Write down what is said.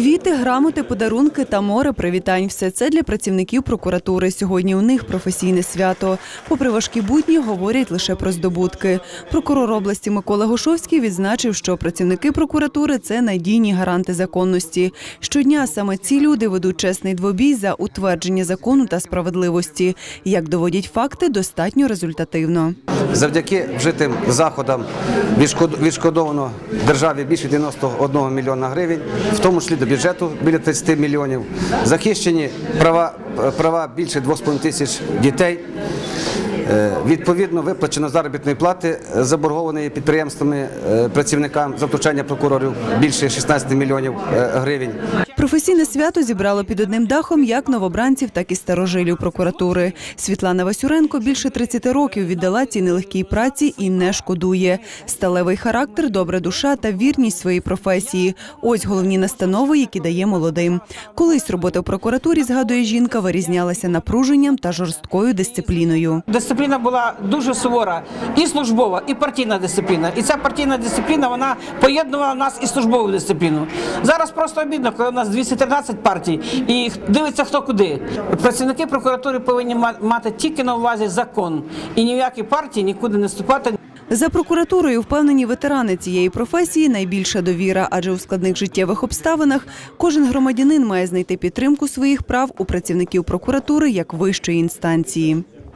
Квіти, грамоти, подарунки та море привітань – все це для працівників прокуратури. Сьогодні у них професійне свято. Попри важкі будні, говорять лише про здобутки. Прокурор області Микола Гошовський відзначив, що працівники прокуратури – це надійні гаранти законності. Щодня саме ці люди ведуть чесний двобій за утвердження закону та справедливості. Як доводять факти, достатньо результативно. Завдяки вжитим заходам відшкод- відшкодовано державі більше 91 мільйона гривень, в тому числі до бюджету біля 30 мільйонів. Захищені права, права більше 2,5 тисяч дітей. Е, Відповідно, виплачено заробітної плати заборгованої підприємствами е, працівникам за втручання прокурорів більше 16 мільйонів е, гривень. Професійне свято зібрало під одним дахом як новобранців, так і старожилів прокуратури. Світлана Васюренко більше 30 років віддала цій нелегкій праці і не шкодує. Сталевий характер, добра душа та вірність своїй професії – ось головні настанови, які дає молодим. Колись робота в прокуратурі, згадує жінка, вирізнялася напруженням та жорсткою дисципліною. Дисципліна була дуже сувора, і службова, і партійна дисципліна. І ця партійна дисципліна вона поєднувала нас і службову дисципліну. Зараз просто обідно, коли у нас 213 партій і дивиться хто куди. Працівники прокуратури повинні ма- мати тільки на увазі закон і ні в які партії нікуди не вступати. За прокуратурою впевнені ветерани цієї професії найбільша довіра, адже у складних життєвих обставинах кожен громадянин має знайти підтримку своїх прав у працівників прокуратури як вищої інстанції.